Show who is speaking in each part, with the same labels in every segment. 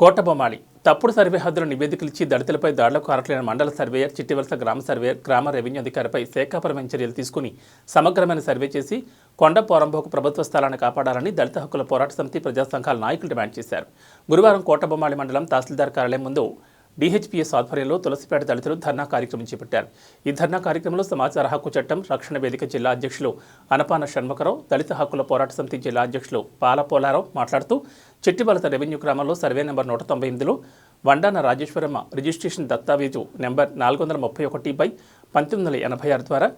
Speaker 1: కోటబొమ్మాళి. తప్పుడు సర్వే హద్దుల నివేదికలు ఇచ్చి దళితులపై దాడులకు కారట్లైన మండల సర్వేయర్ చిట్టివలస గ్రామ సర్వేయర్ గ్రామ రెవెన్యూ అధికారిపై శాఖాపరమైన చర్యలు తీసుకుని సమగ్రమైన సర్వే చేసి కొండ పోరంబోకు ప్రభుత్వ స్థలాన్ని కాపాడాలని దళిత హక్కుల పోరాట సమితి ప్రజా సంఘాల నాయకులు డిమాండ్ చేశారు. గురువారం కోటబొమ్మాళి మండలం తహసీల్దార్ కార్యాలయం ముందు డిహెచ్పిఎస్ ఆధ్వర్యంలో తులసిపేట దళితులు ధర్నా కార్యక్రమం చేపట్టారు. ఈ ధర్నా కార్యక్రమంలో సమాచార హక్కు చట్టం రక్షణ వేదిక జిల్లా అధ్యక్షులు అనపాన షణ్ముఖరావు దళిత హక్కుల పోరాట సమితి జిల్లా అధ్యక్షులు పాలపోలారావు మాట్లాడుతూ చెట్టిబలత రెవెన్యూ గ్రామంలో సర్వే నెంబర్ నూట తొంభై ఎనిమిదిలో వండాన రాజేశ్వరమ్మ రిజిస్ట్రేషన్ దస్తావేజు నెంబర్ నాలుగు వందల ముప్పై ఒకటి బై పంతొమ్మిది వందల ఎనభై ఆరు ద్వారా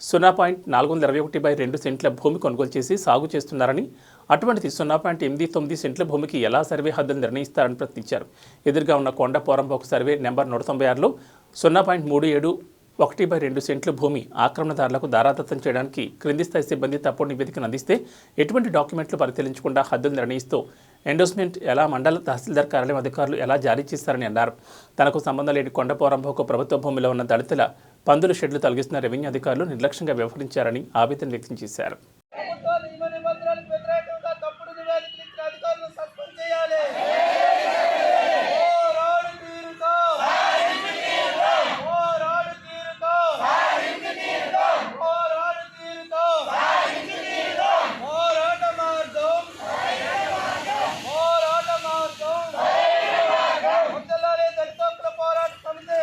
Speaker 1: సున్నా పాయింట్ నాలుగు వందల ఇరవై ఒకటి బై రెండు సెంట్ల భూమి కొనుగోలు చేసి సాగు చేస్తున్నారని అటువంటిది సున్నా పాయింట్ ఎనిమిది తొమ్మిది సెంట్ల భూమికి ఎలా సర్వే హద్దులు నిర్ణయిస్తారని ప్రశ్నించారు. ఎదురుగా ఉన్న కొండ పోరంబోకు సర్వే నెంబర్ నూట తొంభై ఆరులో సున్నా పాయింట్ మూడు ఏడు ఒకటి బై రెండు సెంట్ల భూమి ఆక్రమణదారులకు దారాదత్తం చేయడానికి క్రింది స్థాయి సిబ్బంది తప్పుడు నివేదికను అందిస్తే ఎటువంటి డాక్యుమెంట్లు పరిశీలించకుండా హద్దులు నిర్ణయిస్తూ ఎండోస్మెంట్ ఎలా మండల తహసీల్దార్ కార్యాలయం అధికారులు ఎలా జారీ చేస్తారని అన్నారు. తనకు సంబంధం లేని కొండపోరాంబోకు ప్రభుత్వ భూమిలో ఉన్న దళితుల పందుల షెడ్లు తొలగిస్తున్న రెవెన్యూ అధికారులు నిర్లక్ష్యంగా వ్యవహరించారని ఆవేదన వ్యక్తం చేశారు
Speaker 2: ప్రభుత్వ నియమ నిబంధనలకు వ్యతిరేకంగా తప్పుడు నివేదికలు ఇచ్చిన అధికారులను సస్పెండ్ చేయాలి పోరాడు తీరుతో పోరాడు తీరుతో పోరాడు తీరుతో పోరాట మార్గం పోరాట మార్గం వద్దలాలే దళితోత్తర పోరాట సమితి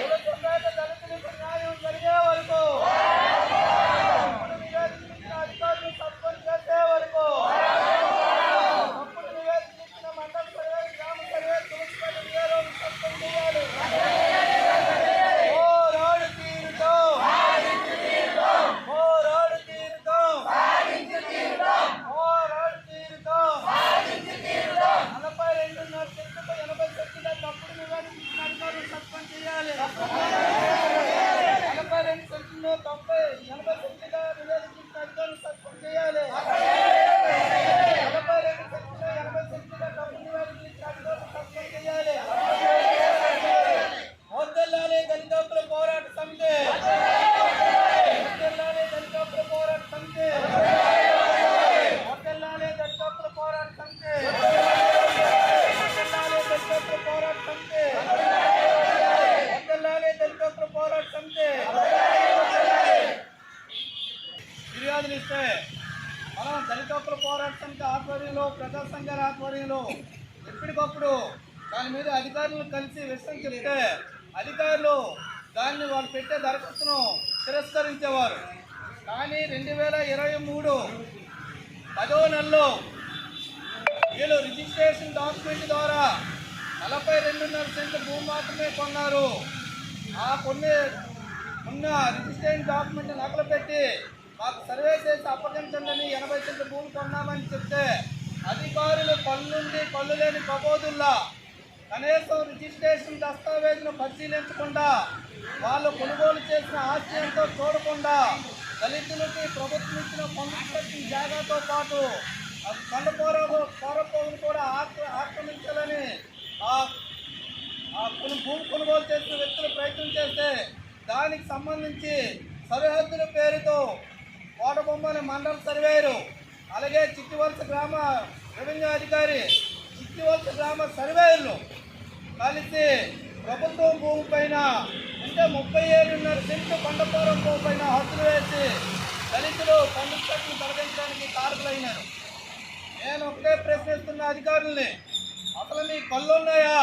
Speaker 2: తులసిపేట దళితులకు న్యాయం జరిగే వరకు తప్పుడు నివేదికలు ఇచ్చిన అధికారులు సస్పెండ్ చేసే వరకు తప్పుడు నివేదికలు ఇచ్చిన మండల సర్వే గ్రామ సర్వే తులసిపేట నివేదికలు సస్పెండ్ చేయాలి పోరాడు తీరుతో పోరాడు తీరుతో పోరాడు తీరుతో నలభై రెండున్నర సెంట్లపై ఎనభై సెంట్ల తప్పుడు నివేదిక ఇచ్చిన అధికారులు సస్పెండ్ చేయాలి నలభై రెండు సెంట్లు తొంభై ఎనభై సెంట్ల అధికారులు సస్పెండ్ చేయాలి. ఇస్తే మనం దళితోకుల పోరాట సమితి ఆధ్వర్యంలో ప్రజా సంఘాల ఆధ్వర్యంలో ఎప్పటికప్పుడు దాని మీద అధికారులను కలిసి విషయం చెప్తే అధికారులు దాన్ని వాళ్ళు పెట్టే దరఖాస్తును తిరస్కరించేవారు. కానీ రెండు వేల ఇరవై మూడు పదో నెలలో వీళ్ళు రిజిస్ట్రేషన్ డాక్యుమెంట్ ద్వారా నలభై రెండున్నర సెంట్ల భూమి మాత్రమే కొన్నారు. ఆ కొన్ని ఉన్న రిజిస్ట్రేషన్ డాక్యుమెంట్ నకలు పెట్టి మాకు సర్వే చేసి అప్పగించండి ఎనభై సెంట్ల భూమి కొన్నామని చెప్తే అధికారులు పళ్ళుండి పళ్ళు లేని ప్రబోధుల్లా కనీసం రిజిస్ట్రేషన్ దస్తావేజును పరిశీలించకుండా వాళ్ళు కొనుగోలు చేసిన ఆస్తి ఎంతో చూడకుండా దళితులకి ప్రభుత్వం ఇచ్చిన పనులు జాగాతో పాటు ఆ కొండ పోర పోరపోగులు కూడా ఆక్ర ఆక్రమించాలని ఆ కొను భూమి కొనుగోలు చేసిన వ్యక్తులు ప్రయత్నం చేస్తే దానికి సంబంధించి సరిహద్దుల పేరుతో కోటబొమ్మని మండల సర్వేయరు. అలాగే చిట్టివలస గ్రామ రెవెన్యూ అధికారి చిట్టివలస గ్రామ సర్వేయర్లు కలిసి ప్రభుత్వం భూమి పైన అంటే ముప్పై ఏడున్నర సెంట్లు కొండపోరం భూమి పైన హద్దులు వేసి దళితులు పండుగ చెట్లు తొలగించడానికి కారకులైనారు. నేను ఒకటే ప్రశ్నిస్తున్న అధికారుల్ని అసలు మీ కళ్ళు ఉన్నాయా?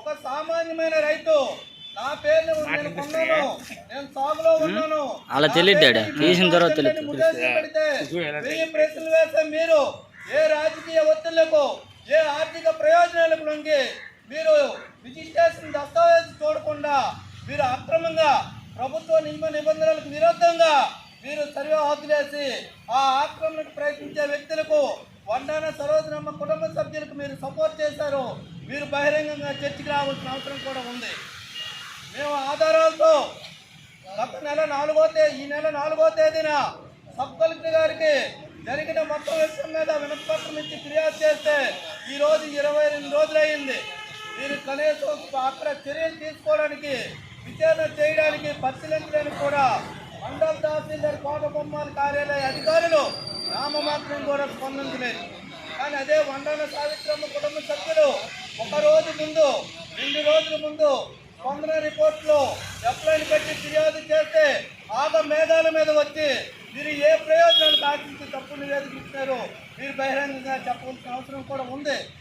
Speaker 2: ఒక సామాన్యమైన రైతు నా పేరుని నేను కొన్నాను. నేను సాగులో ఉన్నాను.
Speaker 3: అలా తెలియదు డాడీ. తీసిన తర్వాత
Speaker 2: తెలియదు. మీరు ఏ రాజకీయ ఒత్తిళ్ళకు ఏ ఆర్థిక ప్రయోజనాలకు లొంగి మీరు రిజిస్ట్రేషన్ దస్తావేజ్ చూడకుండా మీరు అక్రమంగా ప్రభుత్వ నియమ నిబంధనలకు విరుద్ధంగా మీరు సర్వే హద్దులేసి ఆ ఆక్రమణకు ప్రయత్నించే వ్యక్తులకు వండాన సరోజనమ్మ కుటుంబ సభ్యులకు మీరు సపోర్ట్ చేశారు. మీరు బహిరంగంగా చర్చకి రావాల్సిన అవసరం కూడా ఉంది. మేము ఆధారాలతో గత నెల నాలుగో తేదీ ఈ నెల నాలుగో తేదీన సబ్ కలెక్టర్ గారికి జరిగిన మొత్తం విషయం మీద వినతిపత్రం ఇచ్చి ఫిర్యాదు చేస్తే ఈరోజు ఇరవై రెండు రోజులు అయింది మీరు కనీసం అక్కడ చర్యలు తీసుకోవడానికి విచారణ చేయడానికి పరిశీలించడానికి కూడా మండల తహసీల్దార్ కోటబొమ్మల కార్యాలయ అధికారులు నామమాత్రం కూడా స్పందించలేదు. కానీ అదే వండన సావిత్రమ్మ కుటుంబ సభ్యులు ముందు రెండు రోజుల ముందు స్పందన రిపోర్ట్లో ఎప్పుడైనా పెట్టి ఫిర్యాదు చేస్తే ఆగ మేధాల మీద వచ్చి మీరు ఏ ప్రయోజనాలు ఆశించి తప్పు నివేదిక ఇచ్చారో మీరు బహిరంగంగా చెప్పవలసిన అవసరం కూడా ఉంది.